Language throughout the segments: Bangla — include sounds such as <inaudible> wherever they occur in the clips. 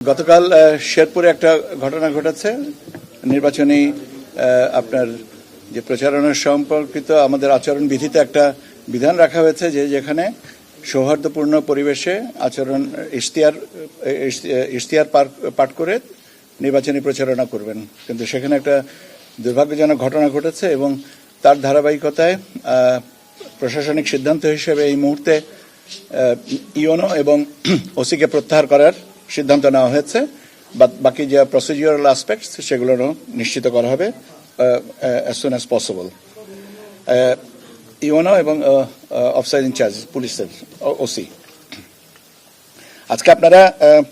গতকাল শেরপুরে একটা ঘটনা ঘটেছে। নির্বাচনী আপনার যে প্রচারণা সম্পর্কিত আমাদের আচরণ বিধিতে একটা বিধান রাখা হয়েছে যে যেখানে সৌহার্দ্যপূর্ণ পরিবেশে আচরণ, ইশতিয়ার ইশতিয়ার পাঠ করে নির্বাচনী প্রচারণা করবেন। কিন্তু সেখানে একটা দুর্ভাগ্যজনক ঘটনা ঘটেছে এবং তার ধারাবাহিকতায় প্রশাসনিক সিদ্ধান্ত হিসেবে এই মুহূর্তে ইওনো এবং <clears throat> ওসিকে প্রত্যাহার করার সিদ্ধান্ত নেওয়া হয়েছে বাকি যে প্রসিডিউরাল অ্যাসপেক্টস সেগুলো নিশ্চিত করা হবে as soon as possible you know এবং অফসাইড ইনচার্জ পুলিশের ওসি আজকে আপনারা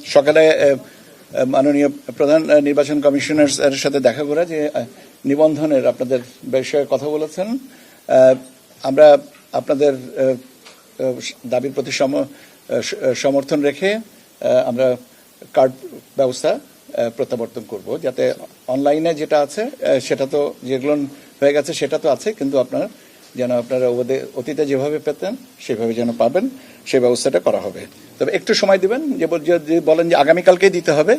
সকালে আহ, আহ, মাননীয় প্রধান নির্বাচন কমিশনার এর সাথে দেখা করে যে নিবন্ধনের আপনাদের বিষয়ে কথা বলেছেন। আমরা আপনাদের দাবির প্রতি সমর্থন রেখে আমরা কার্ড ব্যবস্থা প্রত্যাবর্তন করব। যাতে অনলাইনে যেটা আছে সেটা তো যেগুলো হয়ে গেছে সেটা তো আছে, কিন্তু আপনার যেন আপনারা ওদের অতীতে যেভাবে পেতেন, সেভাবে যেন পাবেন সেই ব্যবস্থাটা করা হবে। তবে একটু সময় দিবেন, যে বলেন যে আগামীকালকেই দিতে হবে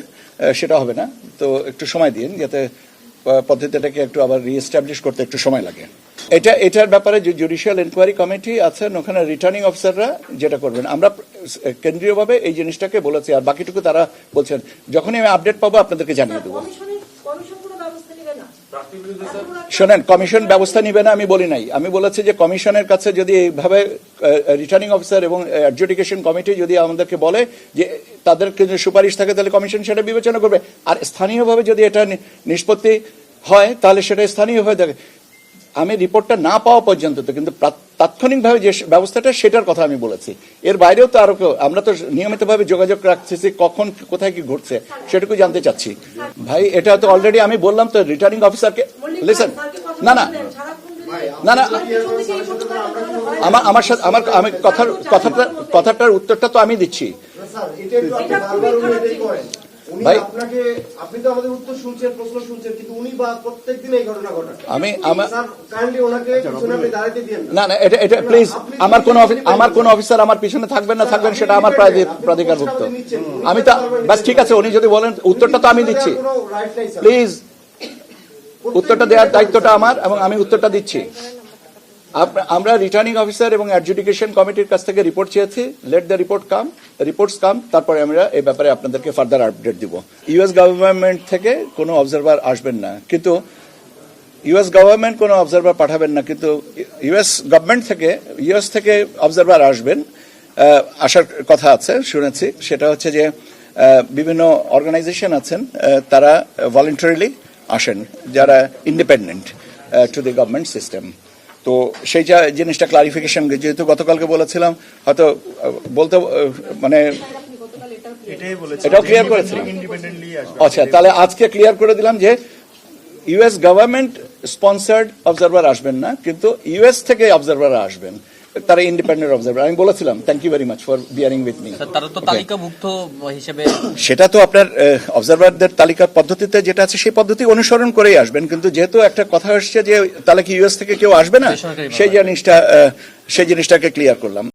সেটা হবে না। তো একটু সময় দিন, যাতে পদ্ধতিটাকে একটু আবার রিএস্টাবলিশ করতে একটু সময় লাগে। এটা, এটার ব্যাপারে যে জুডিশিয়াল এনকোয়ারি কমিটি আছেন, ওখানে রিটার্নিং অফিসাররা যেটা করবেন। আমরা কেন্দ্রীয়ভাবে এই জিনিসটাকে বলেছি, আর বাকিটুকু তারা বলছেন। যখনই আমি আপডেট পাবো, আপনাদেরকে জানিয়ে দেবো। শোনেন কমিশন ব্যবস্থা নিবে না, আমি বলি নাই। আমি বলেছি যে কমিশনের কাছে যদি এইভাবে রিটার্নিং অফিসার এবং অ্যাডজুডিকেশন কমিটি যদি আমাদেরকে বলে যে তাদের সুপারিশ থাকে, তাহলে কমিশন সেটা বিবেচনা করবে। আর স্থানীয়ভাবে যদি এটা নিষ্পত্তি হয়, তাহলে সেটা স্থানীয়ভাবে দেখে আমি রিপোর্টটা না পাওয়া পর্যন্ত তো কিন্তু তাৎক্ষণিকভাবে যে ব্যবস্থাটা সেটার কথা আমি বলেছি। এর বাইরেও তো আরও কেউ- আমরা তো নিয়মিতভাবে যোগাযোগ রাখতেছি কখন কোথায় কি ঘটছে সেটুকু জানতে চাচ্ছি। ভাই এটা তো অলরেডি আমি বললাম তো রিটার্নিং অফিসারকে লিসেন না না। না, না। আমার আমার সাথে আমার আমি কথার কথাটা কথাটার উত্তরটা তো আমি দিচ্ছি। আমি আমার না। না এটা এটা প্লিজ আমার কোন আমার কোন অফিসার আমার পিছনে থাকবেন না থাকবেন সেটা আমার প্রাধি- প্রাধিকারভুক্ত আমি তো বাস ঠিক আছে উনি যদি বলেন উত্তরটা তো আমি দিচ্ছি। প্লিজ উত্তরটা দেওয়ার দায়িত্বটা আমার এবং আমি উত্তরটা দিচ্ছি। আমরা রিটার্নিং অফিসার এবং অ্যাডজুডিকেশন কমিটির কাছ থেকে রিপোর্ট চেয়েছি। Let the report come reports come তারপরে আমরা এই ব্যাপারে আপনাদেরকে ফার্দার আপডেট দিব। ইউএস গভর্নমেন্ট থেকে কোনো অবজারভার আসবেন না। কিন্তু ইউএস গভর্নমেন্ট কোনো অবজারভার পাঠাবেন না। কিন্তু ইউএস গভর্নমেন্ট থেকে ইউএস থেকে অবজারভার আসবেন আসার কথা আছে, শুনেছি। সেটা হচ্ছে যে বিভিন্ন অর্গানাইজেশন আছেন তারা ভলেন্টারিলি আসেন, যারা independent to the government system তো সেই যা জিনিসটা ক্লারিফিকেশন যেহেতু গতকালকে বলেছিলাম হয়তো বলতে মানে এটাও ক্লিয়ার করেছিলাম। আচ্ছা তাহলে আজকে ক্লিয়ার করে দিলাম যে ইউএস গভর্নমেন্ট স্পন্সার্ড অবজারভার আসবেন না কিন্তু ইউএস থেকে অবজারভার আসবেন। তারা ইন্ডিপেন্ডেন্ট অবজারভার আমি বলেছিলাম thank you very much for bearing with me তারা তো তালিকাভুক্ত হিসেবে সেটা তো আপনার অবজারভারদের তালিকার পদ্ধতিতে যেটা আছে সেই পদ্ধতি অনুসরণ করেই আসবেন। কিন্তু যেহেতু একটা কথা আসছে যে তাহলে কি ইউএস থেকে কেউ আসবে না। সেই জিনিসটা সেই জিনিসটাকে ক্লিয়ার করলাম।